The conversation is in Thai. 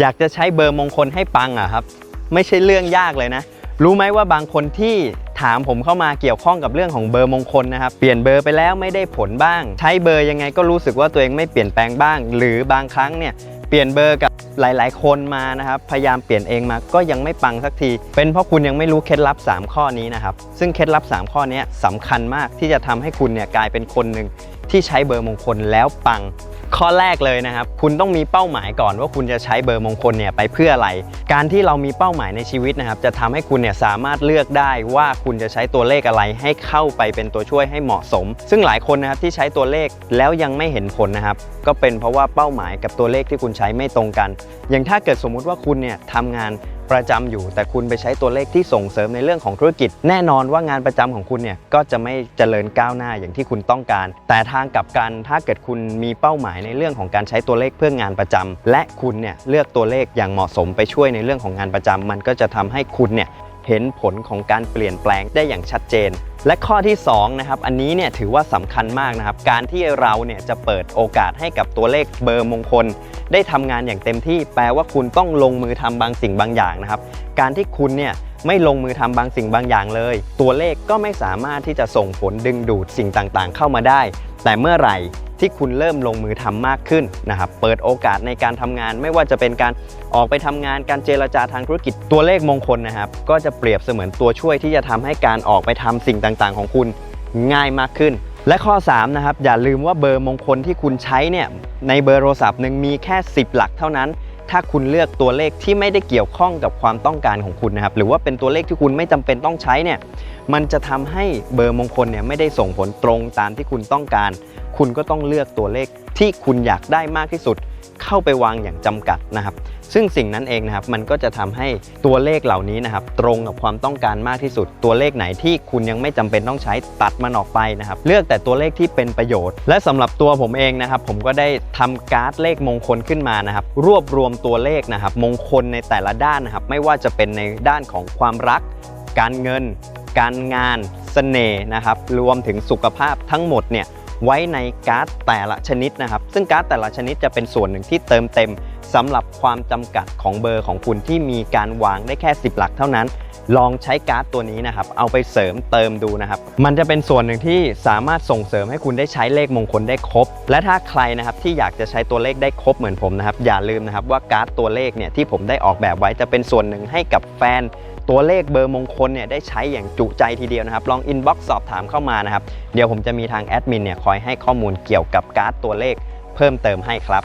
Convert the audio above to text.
อยากจะใช้เบอร์มงคลให้ปังอะครับ ไม่ใช่เรื่องยากเลยนะ รู้ไหมว่าบางคนที่ถามผมเข้ามาเกี่ยวข้องกับเรื่องของเบอร์มงคลนะครับ เปลี่ยนเบอร์ไปแล้วไม่ได้ผลบ้าง ใช้เบอร์ยังไงก็รู้สึกว่าตัวเองไม่เปลี่ยนแปลงบ้าง หรือบางครั้งเนี่ยเปลี่ยนเบอร์กับหลาย ๆ คนมานะครับ พยายามเปลี่ยนเองมาก็ยังไม่ปังสักที เป็นเพราะคุณยังไม่รู้เคล็ดลับ 3 ข้อนี้นะครับ ซึ่งเคล็ดลับ 3 ข้อนี้สำคัญมากที่จะทำให้คุณเนี่ยกลายเป็นคนหนึ่งที่ใช้เบอร์มงคลแล้วปัง ข้อแรกเลยนะครับ คุณต้องมีเป้าหมายก่อนว่าคุณจะใช้เบอร์มงคลเนี่ยไปเพื่ออะไร การที่เรามีเป้าหมายในชีวิตนะครับ จะทำให้คุณเนี่ยสามารถเลือกได้ว่าคุณจะใช้ตัวเลขอะไรให้เข้าไปเป็นตัวช่วยให้เหมาะสม ซึ่งหลายคนนะครับที่ใช้ตัวเลขแล้วยังไม่เห็นผลนะครับ ก็เป็นเพราะว่าเป้าหมายกับตัวเลขที่คุณใช้ไม่ตรงกัน อย่างถ้าเกิดสมมุติว่าคุณเนี่ยทำงาน ประจำอยู่ แต่คุณไปใช้ตัวเลขที่ส่งเสริมในเรื่องของธุรกิจ แน่นอนว่างานประจำของคุณเนี่ยก็จะไม่เจริญก้าวหน้าอย่างที่คุณต้องการ แต่ทางกลับกันถ้าเกิดคุณมีเป้าหมายในเรื่องของการใช้ตัวเลขเพื่องานประจำและคุณเนี่ยเลือกตัวเลขอย่างเหมาะสมไปช่วยในเรื่องของงานประจำมันก็จะทำให้คุณเนี่ย เห็นผลของการเปลี่ยนแปลงได้อย่างชัดเจน และข้อที่2นะครับอันนี้เนี่ยถือว่าสำคัญมากนะครับ การที่เราเนี่ยจะเปิดโอกาสให้กับตัวเลขเบอร์มงคล ได้ทำงานอย่างเต็มที่ แปลว่าคุณต้องลงมือทำบางสิ่งบางอย่างนะครับ การที่คุณเนี่ยไม่ลงมือทำบางสิ่งบางอย่างเลย ตัวเลขก็ไม่สามารถที่จะส่งผลดึงดูดสิ่งต่างๆ เข้ามาได้ แต่เมื่อไหร่ ที่คุณเริ่มลงมือทำมากขึ้นนะครับเปิดโอกาสในการทำงาน ไม่ว่าจะเป็นการออกไปทำงานการเจรจาทางธุรกิจตัวเลขมงคลนะครับ ก็จะเปรียบเสมือนตัวช่วยที่จะทำให้การออกไปทำสิ่งต่างๆ ของคุณง่ายมากขึ้น และข้อ3นะครับอย่าลืมว่าเบอร์มงคลที่คุณใช้เนี่ยในเบอร์โทรศัพท์หนึ่งมีแค่ 10 หลักเท่านั้น ถ้าคุณเลือกตัวเลขที่ไม่ได้เกี่ยวข้องกับความต้องการของคุณนะครับ หรือว่าเป็นตัวเลขที่คุณไม่จำเป็นต้องใช้เนี่ย มันจะทำให้เบอร์มงคลเนี่ยไม่ได้ส่งผลตรงตามที่คุณต้องการ คุณก็ต้องเลือกตัวเลขที่คุณอยากได้มากที่สุด เข้าไปวางอย่างจำกัดนะครับ ซึ่งสิ่งนั้นเองนะครับมันก็จะทำให้ตัวเลขเหล่านี้นะครับตรงกับความต้องการมากที่สุด ตัวเลขไหนที่คุณยังไม่จำเป็นต้องใช้ตัดมันออกไปนะครับเลือกแต่ตัวเลขที่เป็นประโยชน์ และสำหรับตัวผมเองนะครับผมก็ได้ทำการ์ดเลขมงคลขึ้นมานะครับรวบรวมตัวเลขนะครับมงคลในแต่ละด้านนะครับไม่ว่าจะเป็นในด้านของความรัก การเงิน การงานเสน่ห์นะครับรวมถึงสุขภาพทั้งหมดเนี่ยไว้ในการ์ดแต่ละชนิดนะครับ ซึ่งการ์ดแต่ละชนิดจะเป็นส่วนหนึ่งที่เติมเต็ม สำหรับความจำกัดของเบอร์ของคุณที่มีการวางได้แค่ 10 หลักเท่านั้น ลองใช้การ์ดตัวนี้นะครับ เอาไปเสริมเติมดูนะครับ มันจะเป็นส่วนหนึ่งที่สามารถส่งเสริมให้คุณได้ใช้เลขมงคลได้ครบ และถ้าใครนะครับที่อยากจะใช้ตัวเลขได้ครบเหมือนผมนะครับ อย่าลืมนะครับว่าการ์ดตัวเลขเนี่ยที่ผมได้ออกแบบไว้จะเป็นส่วนหนึ่งให้กับแฟนตัวเลขเบอร์มงคลเนี่ยได้ใช้อย่างจุใจทีเดียวนะครับ ลองอินบ็อกซ์สอบถามเข้ามานะครับ เดี๋ยวผมจะมีทางแอดมินเนี่ยคอยให้ข้อมูลเกี่ยวกับการ์ดตัวเลขเพิ่มเติมให้ครับ